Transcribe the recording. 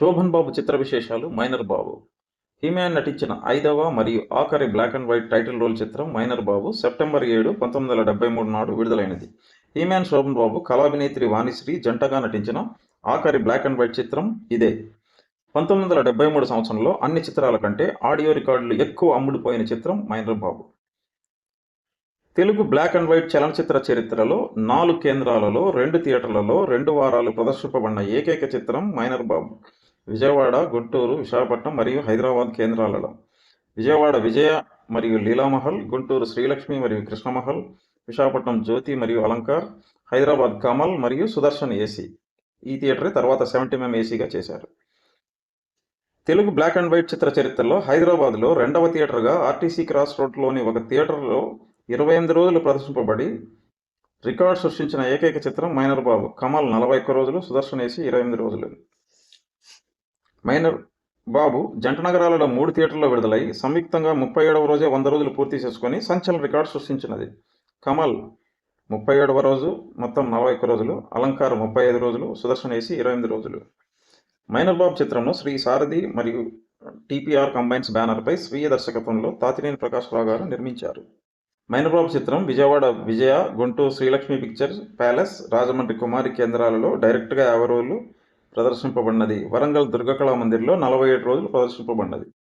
శోభన్ బాబు చిత్ర విశేషాలు మైనర్ బాబు. హిమాన్ నటించిన ఐదవ మరియు ఆఖరి black and white title role చిత్రం మైనర్ బాబు సెప్టెంబర్ ఏడు పంతొమ్మిది వందల డెబ్బై మూడు నాడు విడుదలైనది. హిమాన్ శోభన్ బాబు కళాభినేత్రి వాణిశ్రీ జంటగా నటించిన ఆఖరి బ్లాక్ అండ్ వైట్ చిత్రం ఇదే. పంతొమ్మిది వందల డెబ్బై మూడు సంవత్సరంలో అన్ని చిత్రాల కంటే ఆడియో రికార్డులు ఎక్కువ అమ్ముడుపోయిన చిత్రం Minor Babu. Telugu black and white చలనచిత్ర చరిత్రలో నాలుగు కేంద్రాలలో రెండు థియేటర్లలో రెండు వారాలు ప్రదర్శింపబడిన ఏకైక చిత్రం మైనర్ బాబు. విజయవాడ గుంటూరు విశాఖపట్నం మరియు హైదరాబాద్ కేంద్రాలలో. విజయవాడ విజయ మరియు లీలామహల్ గుంటూరు శ్రీలక్ష్మి మరియు కృష్ణమహల్ విశాఖపట్నం జ్యోతి మరియు అలంకార్ హైదరాబాద్ కమల్ మరియు సుదర్శన్ ఏసీ. ఈ థియేటర్ తర్వాత సెవెంటీ ఎంఎం ఏసీగా చేశారు. తెలుగు బ్లాక్ అండ్ వైట్ చిత్ర చరిత్రలో హైదరాబాద్లో రెండవ థియేటర్గా ఆర్టీసీ క్రాస్ రోడ్లోని ఒక థియేటర్లో ఇరవై ఎనిమిది రోజులు ప్రదర్శింపబడి రికార్డ్ సృష్టించిన ఏకైక చిత్రం మైనర్ బాబు కమల్ నలభై ఒక్క రోజులు సుదర్శన్ ఏసీ ఇరవై ఎనిమిది రోజులు. మైనర్ బాబు జంట నగరాలలో మూడు థియేటర్లో విడుదలై సంయుక్తంగా ముప్పై ఏడవ రోజే వంద రోజులు పూర్తి చేసుకొని సంచలన రికార్డు సృష్టించినది. కమల్ ముప్పై ఏడవ రోజు మొత్తం నలభై ఒక్క రోజులు అలంకారం ముప్పై ఐదు రోజులు సుదర్శన్ వేసి ఇరవై ఎనిమిది రోజులు. మైనర్ బాబు చిత్రంలో శ్రీ సారథి మరియు టీపీఆర్ కంబైన్స్ బ్యానర్పై స్వీయ దర్శకత్వంలో తాతినేని ప్రకాష్ రావు గారు నిర్మించారు. మైనర్ బాబు చిత్రం విజయవాడ విజయ గుంటూరు శ్రీలక్ష్మి పిక్చర్స్ ప్యాలెస్ రాజమండ్రి కుమారి కేంద్రాలలో డైరెక్ట్గా యాభై రోజులు ప్రదర్శింపబడినది. వరంగల్ దుర్గకళా మందిర్లో నలభై ఏడు రోజులు ప్రదర్శింపబడినది.